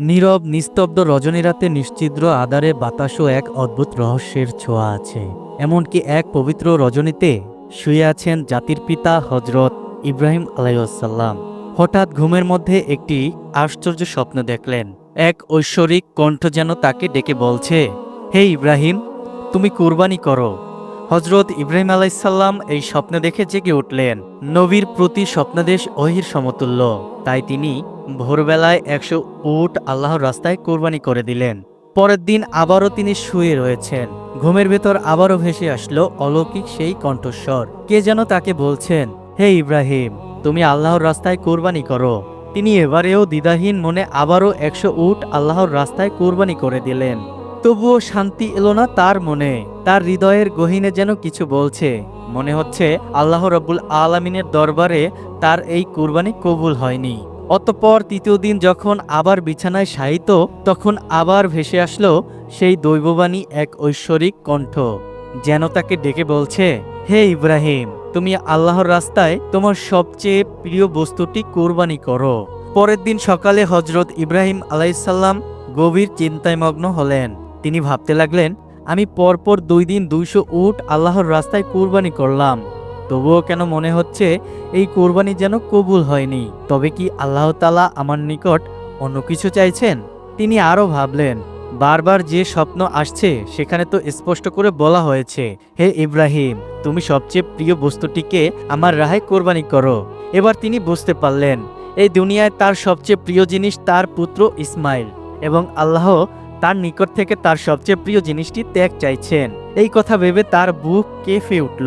নীরব, নিস্তব্ধ রজনীরাতে নিশ্চিদ্র আদারে বাতাসও এক অদ্ভুত রহস্যের ছোঁয়া আছে। এমনকি এক পবিত্র রজনীতে শুয়ে আছেন জাতির পিতা হজরত ইব্রাহিম আলাইসাল্লাম হঠাৎ ঘুমের মধ্যে একটি আশ্চর্য স্বপ্ন দেখলেন। এক ঐশ্বরিক কণ্ঠ যেন তাকে ডেকে বলছে, হে ইব্রাহিম, তুমি কুরবানি করো। হজরত ইব্রাহিম আলাইসাল্লাম এই স্বপ্ন দেখে জেগে উঠলেন। নবীর প্রতি স্বপ্নাদেশ অহির সমতুল্য। তাই তিনি ভোরবেলায় একশো উট আল্লাহর রাস্তায় কোরবানি করে দিলেন। পরের দিন আবারও তিনি শুয়ে রয়েছেন। ঘুমের ভেতর আবারও ভেসে আসলো অলৌকিক সেই কণ্ঠস্বর। কে যেন তাকে বলছেন, হে ইব্রাহিম, তুমি আল্লাহর রাস্তায় কোরবানি করো। তিনি এবারেও দ্বিধাহীন মনে আবারও একশো উট আল্লাহর রাস্তায় কোরবানি করে দিলেন। তবুও শান্তি এলো না তার মনে। তার হৃদয়ের গহীনে যেন কিছু বলছে। মনে হচ্ছে আল্লাহ রব্বুল আলমিনের দরবারে তার এই কুরবানি কবুল হয়নি। অতপর তৃতীয় দিন যখন আবার বিছানায় শায়িত, তখন আবার ভেসে আসলো সেই দৈববাণী এক ঐশ্বরিক কণ্ঠ, যেন তাকে ডেকে বলছে, হে ইব্রাহিম, তুমি আল্লাহর রাস্তায় তোমার সবচেয়ে প্রিয় বস্তুটি কোরবানি করো। পরের দিন সকালে হজরত ইব্রাহিম আলাইসাল্লাম গভীর চিন্তায় মগ্ন হলেন। তিনি ভাবতে লাগলেন, আমি পরপর দুই দিন দুইশো উট আল্লাহর রাস্তায় কোরবানি করলাম। তবুও কেন মনে হচ্ছে এই কোরবানি যেন কবুল হয়নি? তবে কি আল্লাহ তালা আমার নিকট অন্য কিছু চাইছেন? তিনি আরও ভাবলেন, বারবার যে স্বপ্ন আসছে সেখানে তো স্পষ্ট করে বলা হয়েছে, হে ইব্রাহিম, তুমি সবচেয়ে প্রিয় বস্তুটিকে আমার রাহে কোরবানি করো। এবার তিনি বুঝতে পারলেন, এই দুনিয়ায় তার সবচেয়ে প্রিয় জিনিস তার পুত্র ইসমাইল এবং আল্লাহ তার নিকট থেকে তার সবচেয়ে প্রিয় জিনিসটি ত্যাগ চাইছেন। এই কথা ভেবে তার বুক কেঁপে উঠল।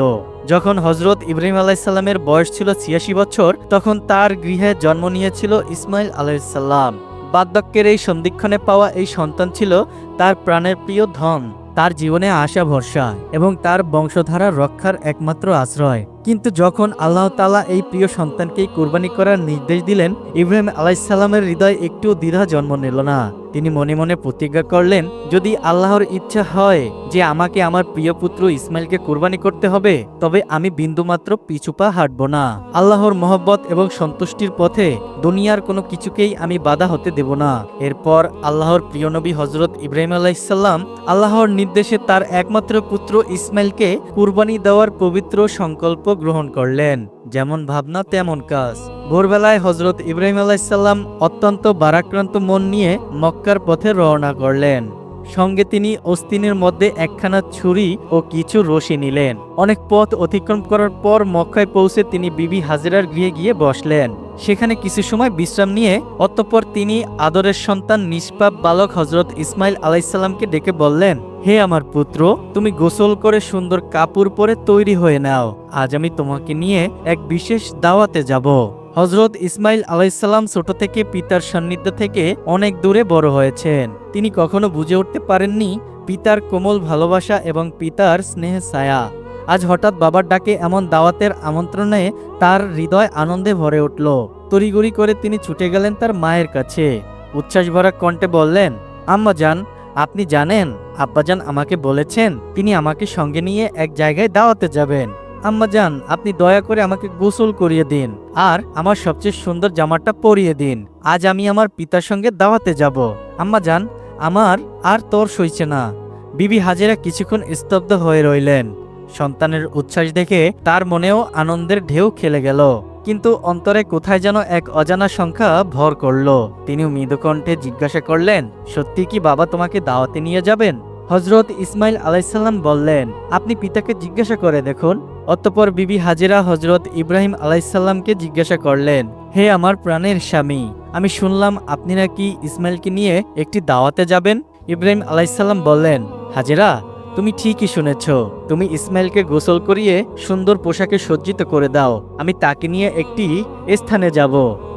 যখন হজরত ইব্রাহিম আলাইসাল্লামের বয়স ছিল ছিয়াশি বছর, তখন তার গৃহে জন্ম নিয়েছিল ইসমাইল আলাইসাল্লাম বার্ধক্যের এই সন্ধিক্ষণে পাওয়া এই সন্তান ছিল তার প্রাণের প্রিয় ধন। তার জীবনে আশা ভরসা এবং তার বংশধারা রক্ষার একমাত্র আশ্রয়। কিন্তু যখন আল্লাহ তালা এই প্রিয় সন্তানকেই কোরবানি করার নির্দেশ দিলেন, ইব্রাহিম আলাইসাল্লামের হৃদয় একটু দ্বিধা জন্ম নিল না। তিনি মনে মনে প্রতিজ্ঞা করলেন, যদি আল্লাহর ইচ্ছা হয় যে আমাকে আমার প্রিয় পুত্র ইসমাইলকে কোরবানি করতে হবে, তবে আমি বিন্দুমাত্র পিছুপা হাঁটব না। আল্লাহর মহব্বত এবং সন্তুষ্টির পথে দুনিয়ার কোনো কিছুকেই আমি বাধা হতে দেব না। এরপর আল্লাহর প্রিয় নবী হজরত ইব্রাহিম আলাইসাল্লাম আল্লাহর নির্দেশে তার একমাত্র পুত্র ইসমাইলকে কুরবানি দেওয়ার পবিত্র সংকল্প গ্রহণ করলেন। যেমন ভাবনা, তেমন কাজ। ভোরবেলায় হজরত ইব্রাহিম আলাহিসাল্লাম অত্যন্ত বারাক্রান্ত মন নিয়ে মক্কার পথে রওনা করলেন। সঙ্গে তিনি অস্তিনের মধ্যে একখানা ছুরি ও কিছু রশি নিলেন। অনেক পথ অতিক্রম করার পর মক্কায় পৌঁছে তিনি বিবি হাজিরার গৃহে গিয়ে বসলেন। সেখানে কিছু সময় বিশ্রাম নিয়ে অতঃপর তিনি আদরের সন্তান নিষ্পাপ বালক হজরত ইসমাইল আলাইসাল্লামকে ডেকে বললেন, হে আমার পুত্র, তুমি গোসল করে সুন্দর কাপড় পরে তৈরি হয়ে নাও। আজ আমি তোমাকে নিয়ে এক বিশেষ দাওয়াতে যাব। হজরত ইসমাইল আলাইসাল্লাম ছোট থেকে পিতার সান্নিধ্য থেকে অনেক দূরে বড় হয়েছেন। তিনি কখনো বুঝে উঠতে পারেননি পিতার কোমল ভালোবাসা এবং পিতার স্নেহ ছায়া। আজ হঠাৎ বাবার ডাকে এমন দাওয়াতের আমন্ত্রণে তার হৃদয় আনন্দে ভরে উঠল। তড়িগড়ি করে তিনি ছুটে গেলেন তার মায়ের কাছে। উচ্ছ্বাস ভরা কণ্ঠে বললেন, আম্মা যান, আপনি জানেন আব্বাজান আমাকে বলেছেন, তিনি আমাকে সঙ্গে নিয়ে এক জায়গায় দাওয়াতে যাবেন। আম্মা যান আপনি দয়া করে আমাকে গোসল করিয়ে দিন, আর আমার সবচেয়ে সুন্দর জামাটা পরিয়ে দিন। আজ আমি আমার পিতার সঙ্গে দাওয়াতে যাব। আম্মা যান আমার আর তোর সইছে না। বিবি হাজেরা কিছুক্ষণ স্তব্ধ হয়ে রইলেন। সন্তানের উচ্ছ্বাস দেখে তার মনেও আনন্দের ঢেউ খেলে গেল। কিন্তু অন্তরে কোথায় যেন এক অজানা সংখ্যা ভর করল। তিনি মৃদুকণ্ঠে জিজ্ঞাসা করলেন, সত্যি কি বাবা তোমাকে দাওয়াতে নিয়ে যাবেন? হজরত ইসমাইল আলাইসাল্লাম বললেন, আপনি পিতাকে জিজ্ঞাসা করে দেখুন। অতঃপর বিবি হাজিরা হজরত ইব্রাহিম আলাইসাল্লামকে জিজ্ঞাসা করলেন, হে আমার প্রাণের স্বামী, আমি শুনলাম আপনি নাকি ইসমাইলকে নিয়ে একটি দাওয়াতে যাবেন? ইব্রাহিম আলাইসাল্লাম বললেন, হাজিরা, তুমি ঠিকই শুনেছ। তুমি ইসমাইলকে গোসল করিয়ে সুন্দর পোশাকে সজ্জিত করে দাও। আমি তাকে নিয়ে একটি স্থানে যাব।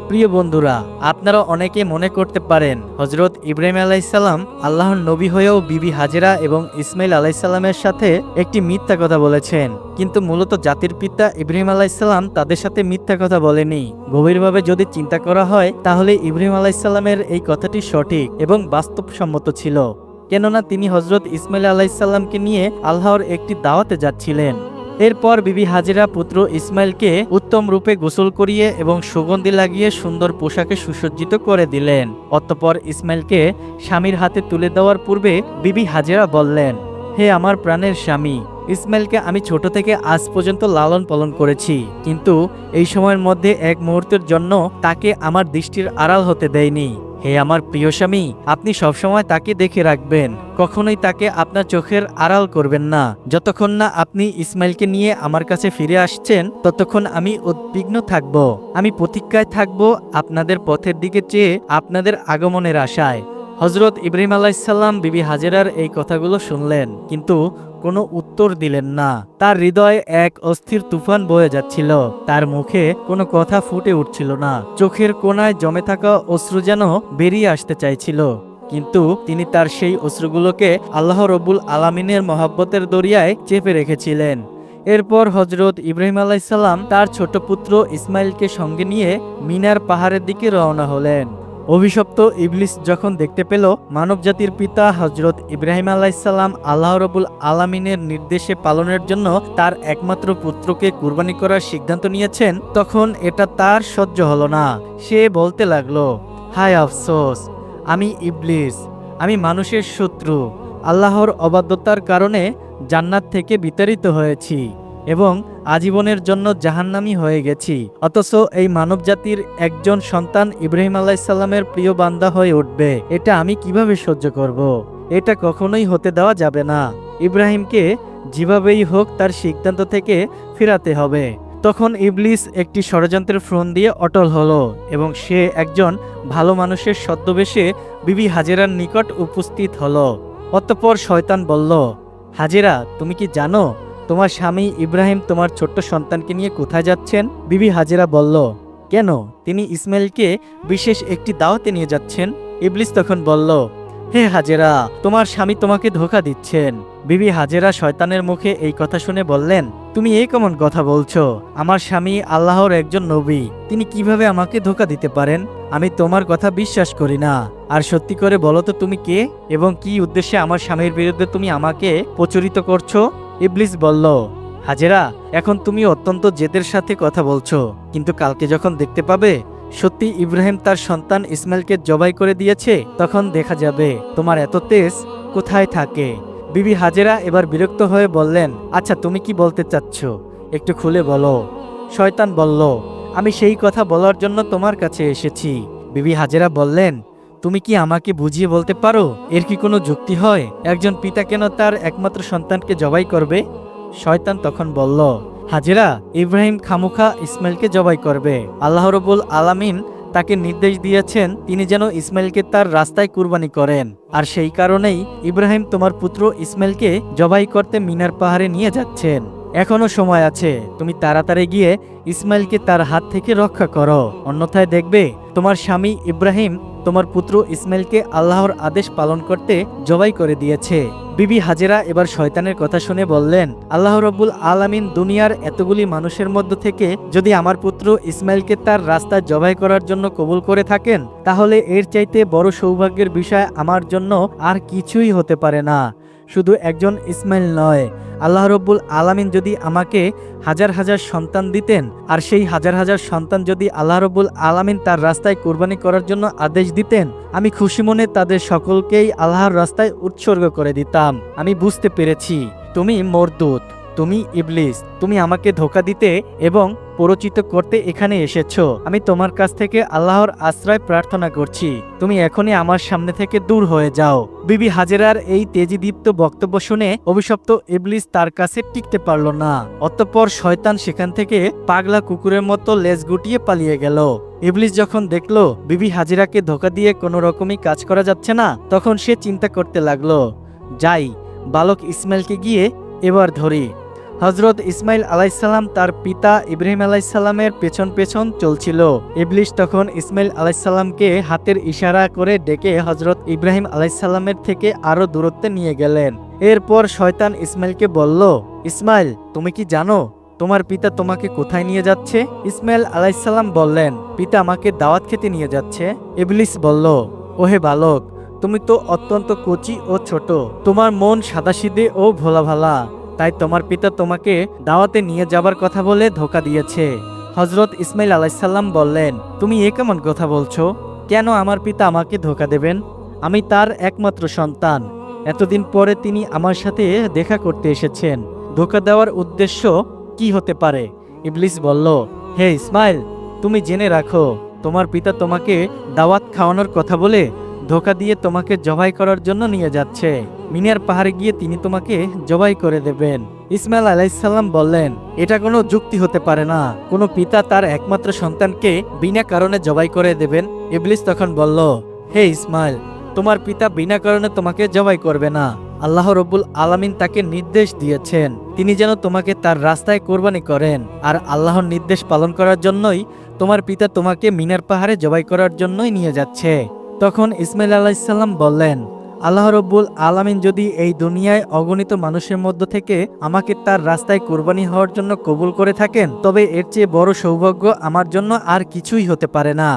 প্রিয় বন্ধুরা, আপনারা অনেকে মনে করতে পারেন হজরত ইব্রাহিম আলাইসাল্লাম আল্লাহর নবী হয়েও বিবি হাজেরা এবং ইসমাইল আলাইসাল্লামের সাথে একটি মিথ্যা কথা বলেছেন। কিন্তু মূলত জাতির পিতা ইব্রাহিম আলাইসাল্লাম তাদের সাথে মিথ্যা কথা বলেনি। গভীরভাবে যদি চিন্তা করা হয়, তাহলে ইব্রাহিম আলাইসাল্লামের এই কথাটি সঠিক এবং বাস্তবসম্মত ছিল। কেননা তিনি হজরত ইসমাইল আলাইসাল্লামকে নিয়ে আল্লাহর একটি দাওয়াতে যাচ্ছিলেন। এরপর বিবি হাজিরা পুত্র ইসমাইলকে উত্তম রূপে গোসল করিয়ে এবং সুগন্ধি লাগিয়ে সুন্দর পোশাকে সুসজ্জিত করে দিলেন। অতঃপর ইসমাইলকে স্বামীর হাতে তুলে দেওয়ার পূর্বে বিবি হাজিরা বললেন হে আমার প্রাণের স্বামী, ইসমাইলকে আমি ছোট থেকে আজ পর্যন্ত লালন পালন করেছি, কিন্তু এই সময়ের মধ্যে এক মুহূর্তের জন্য তাকে আমার দৃষ্টির আড়াল হতে দেয়নি। হে আমার প্রিয় স্বামী, আপনি সবসময় তাকে দেখে রাখবেন, কখনোই তাকে আপনার চোখের আড়াল করবেন না। যতক্ষণ না আপনি ইসমাইলকে নিয়ে আমার কাছে ফিরে আসছেন, ততক্ষণ আমি উদ্বিগ্ন থাকব। আমি প্রতীক্ষায় থাকব আপনাদের পথের দিকে চেয়ে আপনাদের আগমনের আশায়। হজরত ইব্রাহিম আলাইসাল্লাম বিবি হাজেরার এই কথাগুলো শুনলেন, কিন্তু কোনো উত্তর দিলেন না। তার হৃদয়ে এক অস্থির তুফান বয়ে যাচ্ছিল। তার মুখে কোনো কথা ফুটে উঠছিল না। চোখের কোনায় জমে থাকা অশ্রু যেন বেরিয়ে আসতে চাইছিল। কিন্তু তিনি তার সেই অশ্রুগুলোকে আল্লাহ রবুল আলামিনের মহাব্বতের দরিয়ায় চেপে রেখেছিলেন। এরপর হজরত ইব্রাহিম আলাইসাল্লাম তার ছোট পুত্র ইসমাইলকে সঙ্গে নিয়ে মিনার পাহাড়ের দিকে রওনা হলেন। অভিশপ্ত ইবলিস যখন দেখতে পেল, মানবজাতির পিতা হজরত ইব্রাহিম আলাইসাল্লাম আল্লাহ রবুল আলামিনের নির্দেশে পালনের জন্য তার একমাত্র পুত্রকে কুরবানি করার সিদ্ধান্ত নিয়েছেন, তখন এটা তার সহ্য হলো না। সে বলতে লাগল, হায় আফসোস, আমি ইবলিস, আমি মানুষের শত্রু, আল্লাহর অবাধ্যতার কারণে জান্নাত থেকে বিতাড়িত হয়েছি। এবং আজীবনের জন্য জাহান্নামি হয়ে গেছি। অথচ এই মানবজাতির একজন সন্তান ইব্রাহিম আলাইসাল্লামের প্রিয় বান্দা হয়ে উঠবে। এটা আমি কীভাবে সহ্য করব। এটা কখনোই হতে দেওয়া যাবে না। ইব্রাহিমকে যেভাবেই হোক তার সিদ্ধান্ত থেকে ফেরাতে হবে। তখন ইবলিস একটি ষড়যন্ত্রের ফ্রন দিয়ে অটল হলো এবং সে একজন ভালো মানুষের সদ্যবেশে বিবি হাজেরার নিকট উপস্থিত হলো। অতঃপর শয়তান বলল, হাজেরা, তুমি কি জানো তোমার স্বামী ইব্রাহিম তোমার ছোট্ট সন্তানকে নিয়ে কোথায় যাচ্ছেন? বিবি হাজেরা বলল, কেন? তিনি ইসমাইলকে বিশেষ একটি দাওয়াতে নিয়ে যাচ্ছেন? ইবলিস তখন বলল, হে হাজেরা, তোমার স্বামী তোমাকে ধোকা দিচ্ছেন। বিবি হাজেরা শয়তানের মুখে এই কথা শুনে বললেন, তুমি এই কেমন কথা বলছো? আমার স্বামী আল্লাহর একজন নবী, তিনি কীভাবে আমাকে ধোকা দিতে পারেন? আমি তোমার কথা বিশ্বাস করি না। আর সত্যি করে বলো তো তুমি কে? এবং কি উদ্দেশ্যে আমার স্বামীর বিরুদ্ধে তুমি আমাকে প্রচলিত করছ? ইবলিস বলল, হাজেরা, এখন তুমি অত্যন্ত জেদের সাথে কথা বলছো, কিন্তু কালকে যখন দেখতে পাবে, সত্যি ইব্রাহিম তার সন্তান ইসমাইলকে জবাই করে দিয়েছে, তখন দেখা যাবে, তোমার এত তেজ কোথায় থাকে? বিবি হাজেরা এবার বিরক্ত হয়ে বললেন আচ্ছা তুমি কি বলতে চাচ্ছ? একটু খুলে বলো। শয়তান বলল, আমি সেই কথা বলার জন্য তোমার কাছে এসেছি। বিবি হাজেরা বললেন তুমি কি আমাকে বুঝিয়ে বলতে পারো? এর কি কোনো যুক্তি হয়? একজন পিতা কেন তার একমাত্র সন্তানকে জবাই করবে? শয়তান তখন বলল, হাজেরা, ইব্রাহিম খামুখা ইসমাইলকে জবাই করবে। আল্লাহ রবুল আলামিন তাকে নির্দেশ দিয়েছেন, তিনি যেন ইসমাইলকে তার রাস্তায় কুরবানি করেন। আর সেই কারণেই ইব্রাহিম তোমার পুত্র ইসমাইলকে জবাই করতে মিনার পাহাড়ে নিয়ে যাচ্ছেন। এখনও সময় আছে। তুমি তাড়াতাড়ি গিয়ে ইসমাইলকে তার হাত থেকে রক্ষা করো। অন্যথায় দেখবে, তোমার স্বামী ইব্রাহিম তোমার পুত্র ইসমাইলকে আল্লাহর আদেশ পালন করতে জবাই করে দিয়েছে। বিবি হাজেরা এবার শয়তানের কথা শুনে বললেন, আল্লাহ রব্বুল আলামিন দুনিয়ার এতগুলি মানুষের মধ্য থেকে যদি আমার পুত্র ইসমাইলকে তার রাস্তায় জবাই করার জন্য কবুল করে থাকেন, তাহলে এর চাইতে বড় সৌভাগ্যের বিষয় আমার জন্য আর কিছুই হতে পারে না। শুধু একজন ইসমাইল নয়, আল্লাহ রব্বুল আলামিন যদি আমাকে হাজার হাজার সন্তান দিতেন, আর সেই হাজার হাজার সন্তান যদি আল্লাহ রব্বুল আলামিন তার রাস্তায় কোরবানি করার জন্য আদেশ দিতেন, আমি খুশি মনে তাদের সকলকেই আল্লাহর রাস্তায় উৎসর্গ করে দিতাম। আমি বুঝতে পেরেছি, তুমি মরদুত, তুমি ইবলিস, তুমি আমাকে ধোকা দিতে এবং পরিচিত করতে এখানে এসেছ। আমি তোমার কাছ থেকে আল্লাহর আশ্রয় প্রার্থনা করছি। তুমি এখনই আমার সামনে থেকে দূর হয়ে যাও। বিবি হাজেরার এই তেজিদীপ্ত বক্তব্য শুনে অভিশপ্ত ইবলিস তার কাছে টিকতে পারল না। অতঃপর শয়তান সেখান থেকে পাগলা কুকুরের মতো লেজ গুটিয়ে পালিয়ে গেল। ইবলিস যখন দেখল বিবি হাজিরাকে ধোকা দিয়ে কোনো রকমই কাজ করা যাচ্ছে না, তখন সে চিন্তা করতে লাগল, যাই, বালক ইসমাইলকে গিয়ে এবার ধরি। হজরত ইসমাইল আলাইসাল্লাম তার পিতা ইব্রাহিম আলাইসাল্লামের পেছন পেছন চলছিল। ইবলিশ তখন ইসমাইল আলাইসাল্লামকে হাতের ইশারা করে ডেকে হজরত ইব্রাহিম আলাইসাল্লামের থেকে আরও দূরত্বে নিয়ে গেলেন। এরপর শয়তান ইসমাইলকে বলল, ইসমাইল, তুমি কি জানো, তোমার পিতা তোমাকে কোথায় নিয়ে যাচ্ছে? ইসমাইল আলাইসাল্লাম বললেন, পিতা আমাকে দাওয়াত খেতে নিয়ে যাচ্ছে। ইবলিস বলল, ওহে বালক, তুমি তো অত্যন্ত কচি ও ছোট, তোমার মন সাদাসিদে ও ভোলা ভালা তাই তোমার পিতা তোমাকে দাওয়াতে নিয়ে যাবার কথা বলে ধোকা দিয়েছে। হজরত ইসমাইল আলাইসাল্লাম বললেন, তুমি এ কেমন কথা বলছো? কেন আমার পিতা আমাকে ধোকা দেবেন? আমি তার একমাত্র সন্তান। এতদিন পরে তিনি আমার সাথে দেখা করতে এসেছেন। ধোকা দেওয়ার উদ্দেশ্য কি হতে পারে? ইবলিস বলল, হে ইসমাইল, তুমি জেনে রাখো, তোমার পিতা তোমাকে দাওয়াত খাওয়ানোর কথা বলে ধোকা দিয়ে তোমাকে জবাই করার জন্য নিয়ে যাচ্ছে। মিনার পাহাড়ে গিয়ে তিনি তোমাকে জবাই করে দেবেন। ইসমাইল আলাইসাল্লাম বললেন, এটা কোনো যুক্তি হতে পারে না। কোনো পিতা তার একমাত্র সন্তানকে বিনা কারণে জবাই করে দেবেন? ইবলিস তখন বলল, হে ইসমাইল, তোমার পিতা বিনা কারণে তোমাকে জবাই করবে না। আল্লাহ রব্বুল আলামিন তাকে নির্দেশ দিয়েছেন। তিনি যেন তোমাকে তার রাস্তায় কোরবানি করেন। আর আল্লাহর নির্দেশ পালন করার জন্যই তোমার পিতা তোমাকে মিনার পাহাড়ে জবাই করার জন্যই নিয়ে যাচ্ছে। তখন ইসমাইল আলাইসাল্লাম বললেন, আল্লাহ রব্বুল আলামিন যদি এই দুনিয়ায় অগণিত মানুষের মধ্য থেকে আমাকে তার রাস্তায় কোরবানি হওয়ার জন্য কবুল করে থাকেন, তবে এর চেয়ে বড় সৌভাগ্য আমার জন্য আর কিছুই হতে পারে না।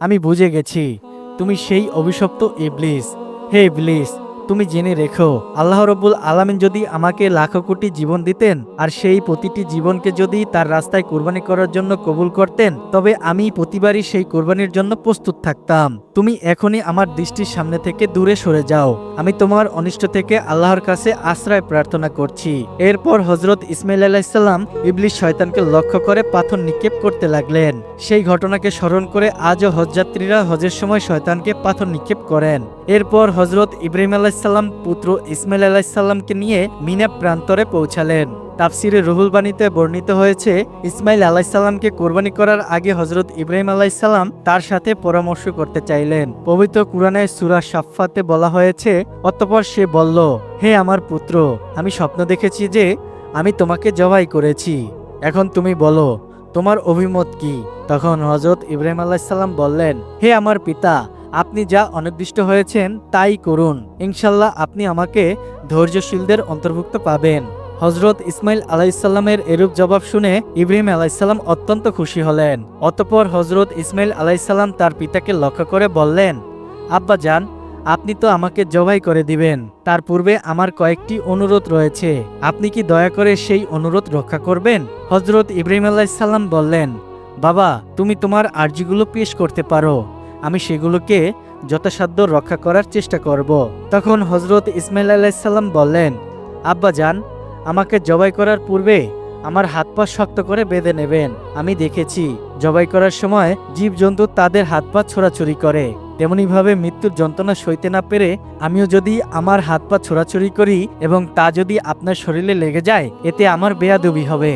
আমি বুঝে গেছি, তুমি সেই অভিশপ্ত ইবলিস। হে ইবলিস, তুমি জেনে রেখো, আল্লাহ রব্বুল আলামিন যদি আমাকে লাখো কোটি জীবন দিতেন আর সেই প্রতিটি জীবনকে যদি তার রাস্তায় কোরবানি করার জন্য কবুল করতেন, তবে আমি প্রতিবারই সেই কোরবানির জন্য প্রস্তুত থাকতাম। তুমি এখনই আমার দৃষ্টির সামনে থেকে দূরে সরে যাও। আমি তোমার অনিষ্ট থেকে আল্লাহর কাছে আশ্রয় প্রার্থনা করছি। এরপর হজরত ইসমাইল আলাইসাল্লাম ইবলিশ শয়তানকে লক্ষ্য করে পাথর নিক্ষেপ করতে লাগলেন। সেই ঘটনাকে স্মরণ করে আজও হজযাত্রীরা হজের সময় শয়তানকে পাথর নিক্ষেপ করেন। এরপর হজরত ইব্রাহিম আলাইসাল্লাম পুত্র ইসমাইল আলাইসাল্লামকে নিয়ে মিনা প্রান্তরে পৌঁছালেন। তাফসিরে রুহুল বাণীতে বর্ণিত হয়েছে, ইসমাইল আলাইসাল্লামকে কোরবানি করার আগে হজরত ইব্রাহিম আলাইসাল্লাম তার সাথে পরামর্শ করতে চাইলেন। পবিত্র কুরআনের সুরা সাফাতে বলা হয়েছে, অতঃপর সে বলল, হে আমার পুত্র, আমি স্বপ্ন দেখেছি যে আমি তোমাকে জবাই করেছি। এখন তুমি বলো, তোমার অভিমত কি? তখন হজরত ইব্রাহিম আলাইসাল্লাম বললেন, হে আমার পিতা, আপনি যা অনির্দিষ্ট হয়েছেন তাই করুন। ইনশাল্লাহ আপনি আমাকে ধৈর্যশীলদের অন্তর্ভুক্ত পাবেন। হজরত ইসমাইল আলাইসাল্লামের এরূপ জবাব শুনে ইব্রাহিম আলাইসাল্লাম অত্যন্ত খুশি হলেন। অতপর হজরত ইসমাইল আলাইসাল্লাম তার পিতাকে লক্ষ্য করে বললেন, আব্বা যান আপনি তো আমাকে জবাই করে দিবেন। তার পূর্বে আমার কয়েকটি অনুরোধ রয়েছে। আপনি কি দয়া করে সেই অনুরোধ রক্ষা করবেন? হজরত ইব্রাহিম আলাইসাল্লাম বললেন, বাবা, তুমি তোমার আর্জিগুলো পেশ করতে পারো। আমি সেগুলোকে যথাসাধ্য রক্ষা করার চেষ্টা করব। তখন হজরত ইসমাইল আলাইসাল্লাম বললেন, আব্বা যান আমাকে জবাই করার পূর্বে আমার হাত পা শক্ত করে বেঁধে নেবেন। আমি দেখেছি, জবাই করার সময় জীবজন্তু তাদের হাত পা ছোড়াছুরি করে। তেমনিভাবে মৃত্যুর যন্ত্রণা সইতে না পেরে আমিও যদি আমার হাত পা ছোড়াছুরি করি এবং তা যদি আপনার শরীরে লেগে যায়, এতে আমার বেয়াদবি হবে।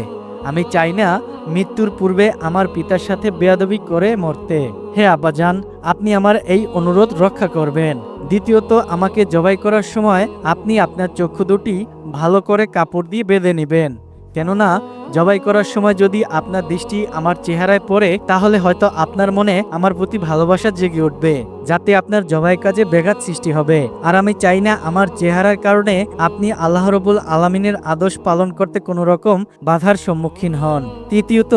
আমি চাই না মৃত্যুর পূর্বে আমার পিতার সাথে বেয়াদবি করে মরতে। হে আব্বাজান, আপনি আমার এই অনুরোধ রক্ষা করবেন। দ্বিতীয়ত, আমাকে জবাই করার সময় আপনি আপনার চক্ষু দুটি ভালো করে কাপড় দিয়ে বেঁধে নেবেন। কেননা, জবাই করার সময় যদি আপনার দৃষ্টি আমার চেহারায় পড়ে, তাহলে হয়তো আপনার মনে আমার প্রতি ভালোবাসা জেগে উঠবে, যাতে আপনার জবাই কাজে ব্যাঘাত সৃষ্টি হবে। আর আমি চাই না আমার চেহারার কারণে আপনি আল্লাহ রবুল আলমিনের আদর্শ পালন করতে কোনো রকম বাধার সম্মুখীন হন। তৃতীয়ত,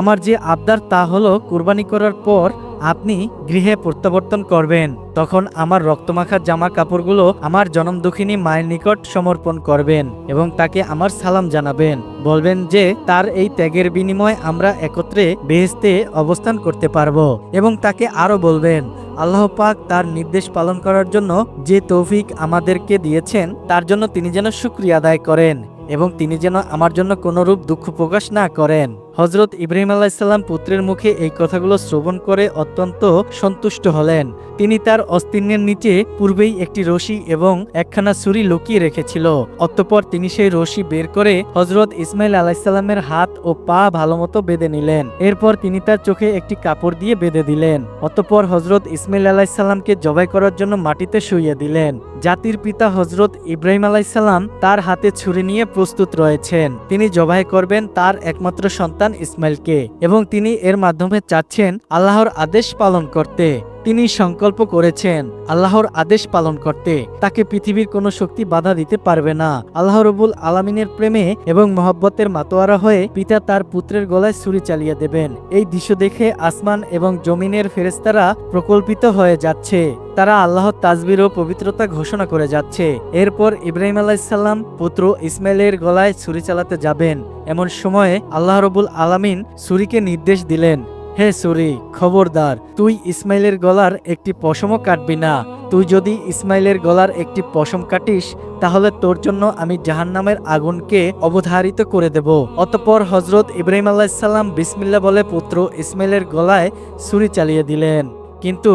আমার যে আবদার তা হলো কুরবানি করার পর আপনি গৃহে প্রত্যাবর্তন করবেন, তখন আমার রক্তমাখা জামা কাপড়গুলো আমার জনমদুখিনী মায়ের নিকট সমর্পণ করবেন এবং তাকে আমার সালাম জানাবেন। বলবেন যে, তার এই ত্যাগের বিনিময়ে আমরা একত্রে বেহেস্তে অবস্থান করতে পারব এবং তাকে আরও বলবেন, আল্লাহ পাক তার নির্দেশ পালন করার জন্য যে তৌফিক আমাদেরকে দিয়েছেন, তার জন্য তিনি যেন শুক্রিয়া আদায় করেন এবং তিনি যেন আমার জন্য কোনোরূপ দুঃখ প্রকাশ না করেন। হজরত ইব্রাহিম আলাইসাল্লাম পুত্রের মুখে এই কথাগুলো শ্রবণ করে অত্যন্ত সন্তুষ্ট হলেন। তিনি তার অস্তিনের নিচে পূর্বেই একটি রশি এবং একখানা ছুরি লুকিয়ে রেখেছিল। অতঃপর তিনি সেই রশি বের করে হজরত ইসমাইল আলাইসাল্লামের হাত ও পা ভালোমতো বেঁধে নিলেন। এরপর তিনি তার চোখে একটি কাপড় দিয়ে বেঁধে দিলেন। অতঃপর হজরত ইসমাইল আলাইসাল্লামকে জবাই করার জন্য মাটিতে শুইয়ে দিলেন। জাতির পিতা হজরত ইব্রাহিম আলাইসাল্লাম তার হাতে ছুরি নিয়ে প্রস্তুত রয়েছেন। তিনি জবাই করবেন তার একমাত্র সন্তান ইসমাইলকে এবং তিনি এর মাধ্যমে চাচ্ছেন আল্লাহর আদেশ পালন করতে। তিনি সংকল্প করেছেন, আল্লাহর আদেশ পালন করতে। তাকে পৃথিবীর কোনো শক্তি বাধা দিতে পারবে না। আল্লাহ রবুল আলমিনের প্রেমে এবং মহব্বতের মাতোয়ারা হয়ে পিতা তার পুত্রের গলায় ছুরি চালিয়ে দেবেন। এই দৃশ্য দেখে আসমান এবং জমিনের ফেরেস্তারা প্রকল্পিত হয়ে যাচ্ছে। তারা আল্লাহ তাজবির ও পবিত্রতা ঘোষণা করে যাচ্ছে। এরপর ইব্রাহিম আলাইসাল্লাম পুত্র ইসমাইলের গলায় ছুরি চালাতে যাবেন। এমন সময়ে আল্লাহ রবুল আলামিন ছুরিকে নির্দেশ দিলেন। হে সুরি, খবরদার, তুই ইসমাইলের গলার একটি পশমও কাটবি না। তুই যদি ইসমাইলের গলার একটি পশম কাটিস, তাহলে তোর জন্য আমি জাহান্নামের আগুনকে অবধারিত করে দেব। অতপর হজরত ইব্রাহিম আলাইসাল্লাম বিসমিল্লা বলে পুত্র ইসমাইলের গলায় ছুরি চালিয়ে দিলেন। কিন্তু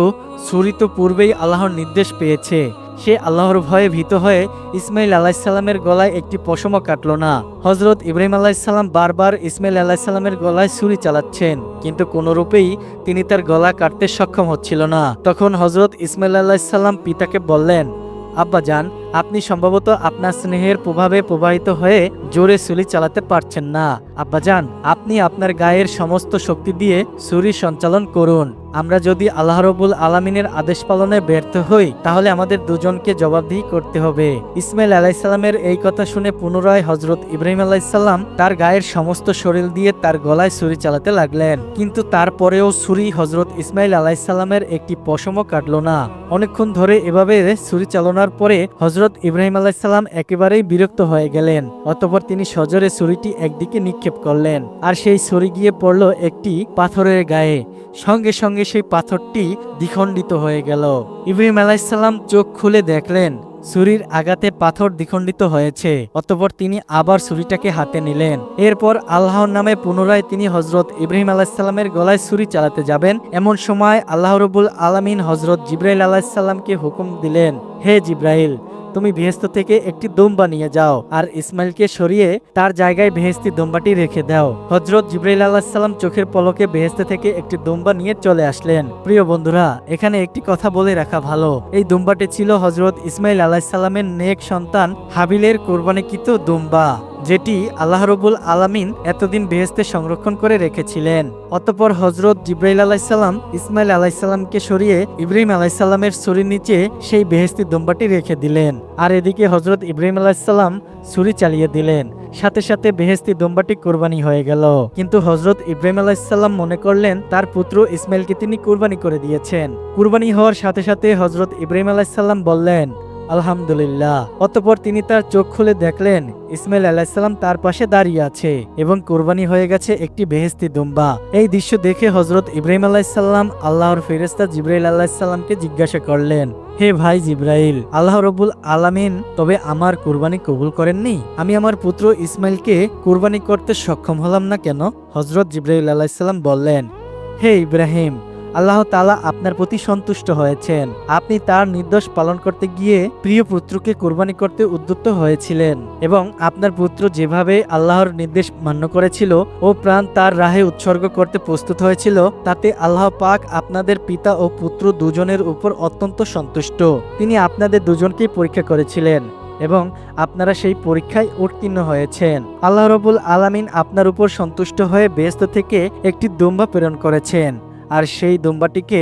ছুরি তো পূর্বেই আল্লাহর নির্দেশ পেয়েছে। সে আল্লাহর ভয়ে ভীত হয়ে ইসমাইল আলাহিসাল্লামের গলায় একটি পশমও কাটল না। হজরত ইব্রাহিম আলাহিসাল্লাম বারবার ইসমাইল আলাহিসাল্লামের গলায় ছুরি চালাচ্ছেন, কিন্তু কোনোরূপেই তিনি তার গলা কাটতে সক্ষম হচ্ছিল না। তখন হজরত ইসমাইল আলাহিসাল্লাম পিতাকে বললেন, আব্বা যান আপনি সম্ভবত আপনার স্নেহের প্রভাবে প্রবাহিত হয়ে জোরে ছুরি চালাতে পারছেন না। আব্বাজান, আপনি আপনার গায়ের সমস্ত শক্তি দিয়ে ছুরি সঞ্চালন করুন। আমরা যদি আল্লাহ রবুল আলমিনের আদেশ পালনে ব্যর্থ হই, তাহলে আমাদের দুজনকে জবাবদিহি করতে হবে। ইসমাইল আলাইসাল্লামের এই কথা শুনে পুনরায় হজরত ইব্রাহিম আলাইসাল্লাম তার গায়ের সমস্ত শরীর দিয়ে তার গলায় ছুরি চালাতে লাগলেন। কিন্তু তারপরেও ছুরি হজরত ইসমাইল আলাইসাল্লামের একটি পশমও কাটল না। অনেকক্ষণ ধরে এভাবে ছুরি চালনার পরে হজরত ইব্রাহিম আলাইসাল্লাম একেবারেই বিরক্ত হয়ে গেলেন, অতপর তিনি সজরে ছুরিটি একদিকে নিক্ষেপ করলেন আর সেই ছুরি গিয়ে পড়ল একটি পাথরের গায়ে। সঙ্গে সঙ্গে সেই পাথরটি দ্বিখণ্ডিত হয়ে গেল। ইব্রাহিম আলাইসাল্লাম চোখ খুলে দেখলেন, ছুরির আঘাতে পাথর দ্বিখণ্ডিত হয়েছে, অতপর তিনি আবার ছুরিটাকে হাতে নিলেন। এরপর আল্লাহর নামে পুনরায় তিনি হজরত ইব্রাহিম আলাহিসাল্লামের গলায় ছুরি চালাতে যাবেন। এমন সময় আল্লাহ রবুল আলমিন হজরত জিব্রাইল আলাহিসাল্লামকে হুকুম দিলেন, হে জিব্রাইল তুমি ভেস্ত থেকে একটি দোম্বা নিয়ে যাও আর ইসমাইলকে সরিয়ে তার জায়গায় ভেস্তি দোম্বাটি রেখে দাও। হজরত জিব্রাইল আলাহিসাল্লাম চোখের পলকে ভেস্তে থেকে একটি দোম্বা নিয়ে চলে আসলেন। প্রিয় বন্ধুরা, এখানে একটি কথা বলে রাখা ভালো। এই দুম্বাটি ছিল হজরত ইসমাইল আলাহিসাল্লামের নেক সন্তান হাবিলের কোরবানিকৃত দুম্বা, যেটি আল্লাহ রবুল আলামিন এতদিন বেহেস্তে সংরক্ষণ করে রেখেছিলেন। অতপর হজরত জিব্রাইল আলাইসাল্লাম ইসমাইল আলাইসাল্লামকে সরিয়ে ইব্রাহিম আলাইসাল্লামের ছুরির নিচে সেই বেহেস্তি দম্বাটি রেখে দিলেন। আর এদিকে হজরত ইব্রাহিম আলাহিসাল্লাম ছুরি চালিয়ে দিলেন। সাথে সাথে বেহেস্তি দোম্বাটি কোরবানি হয়ে গেল। কিন্তু হজরত ইব্রাহিম আলাহিসাল্লাম মনে করলেন, তার পুত্র ইসমাইলকে তিনি কোরবানি করে দিয়েছেন। কুরবানি হওয়ার সাথে সাথে হজরত ইব্রাহিম আলাহিসাল্লাম বললেন আলহামদুলিল্লাহ। অতপর তিনি তার চোখ খুলে দেখলেন, ইসমাইল আলাহিসাল্লাম তার পাশে দাঁড়িয়ে আছে এবং কোরবানি হয়ে গেছে একটি বেহেস্তি দুম্বা। এই দৃশ্য দেখে হজরত ইব্রাহিম আলাহিসাল্লাম আল্লাহর ফেরেস্তা জিব্রাইল আলাহিসাল্লামকে জিজ্ঞাসা করলেন, হে ভাই জিব্রাইল, আল্লাহ রবুল আলামিন তবে আমার কোরবানি কবুল করেননি? আমি আমার পুত্র ইসমাইলকে কোরবানি করতে সক্ষম হলাম না কেন? হজরত জিব্রাইল আলাহিসাল্লাম বললেন, হে ইব্রাহিম আল্লাহ তালা আপনার প্রতি সন্তুষ্ট হয়েছেন। আপনি তার নির্দেশ পালন করতে গিয়ে প্রিয় পুত্রকে কোরবানি করতে উদ্যুক্ত হয়েছিলেন এবং আপনার পুত্র যেভাবে আল্লাহর নির্দেশ মান্য করেছিল ও প্রাণ তার রাহে উৎসর্গ করতে প্রস্তুত হয়েছিল, তাতে আল্লাহ পাক আপনাদের পিতা ও পুত্র দুজনের উপর অত্যন্ত সন্তুষ্ট। তিনি আপনাদের দুজনকেই পরীক্ষা করেছিলেন এবং আপনারা সেই পরীক্ষায় উত্তীর্ণ হয়েছেন। আল্লাহ রবুল আলামিন আপনার উপর সন্তুষ্ট হয়ে ব্যস্ত থেকে একটি দুম্বা প্রেরণ করেছেন। আর সেই দুম্বাটিকে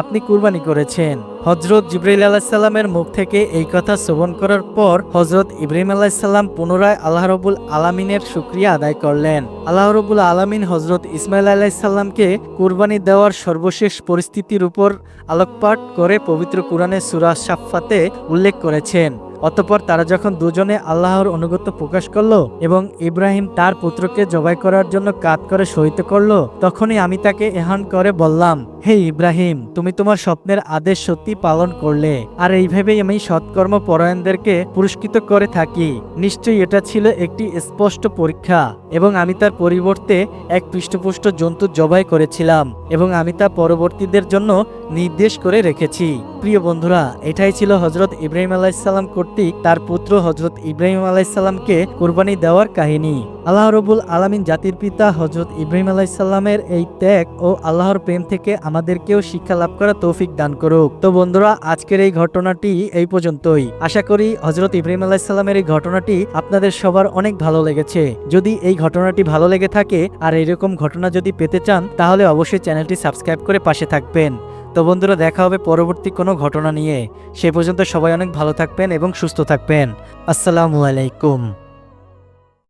আপনি কুরবানি করেছেন। হজরত জিব্রাইল আলাহিসাল্লামের মুখ থেকে এই কথা শ্রবণ করার পর হজরত ইব্রাহিম আলাহিসাল্লাম পুনরায় আল্লাহ রবুল আলমিনের সুক্রিয়া আদায় করলেন। আল্লাহ রবুল আলমিন হজরত ইসমাইল আলাহিসাল্লামকে কুরবানি দেওয়ার সর্বশেষ পরিস্থিতির উপর আলোকপাত করে পবিত্র কোরআনে সুরা সাফাতে উল্লেখ করেছেন। অতপর তারা যখন দুজনে আল্লাহর অনুগত্য প্রকাশ করল এবং ইব্রাহিম তার পুত্রকে জবাই করার জন্য কাত করে সহিত করল, তখনই আমি তাকে এহান করে বললাম, হে ইব্রাহিম, তুমি তোমার স্বপ্নের আদেশ সত্যি পালন করলে, আর এইভাবেই আমি সৎকর্ম পরায়ণদেরকে পুরস্কৃত করে থাকি। নিশ্চয়ই এটা ছিল একটি স্পষ্ট পরীক্ষা, এবং আমি তার পরিবর্তে এক পৃষ্ঠপুষ্ট জন্তু জবাই করেছিলাম, এবং আমি তা পরবর্তীদের জন্য নির্দেশ করে রেখেছি। প্রিয় বন্ধুরা, এটাই ছিল হজরত ইব্রাহিম আলাইসাল্লাম কর্তৃক তার পুত্র হজরত ইব্রাহিম আলাইসাল্লামকে কোরবানি দেওয়ার কাহিনী। আল্লাহ রবুল আলমিন জাতির পিতা হজরত ইব্রাহিম আলাইসাল্লামের এই ত্যাগ ও আল্লাহর প্রেম থেকে আমাদেরকেও শিক্ষা লাভ করা তৌফিক দান করুক। তো বন্ধুরা, আজকের এই ঘটনাটি এই পর্যন্তই। আশা করি হজরত ইব্রাহিম আলাইসাল্লামের এই ঘটনাটি আপনাদের সবার অনেক ভালো লেগেছে। যদি এই ঘটনাটি ভালো লেগে থাকে আর এরকম ঘটনা যদি পেতে চান, তাহলে অবশ্যই চ্যানেলটি সাবস্ক্রাইব করে পাশে থাকবেন। তো বন্ধুরা, দেখা হবে পরবর্তী কোনো ঘটনা নিয়ে। সে পর্যন্ত সবাই অনেক ভালো থাকবেন এবং সুস্থ থাকবেন। আসসালামু আলাইকুম।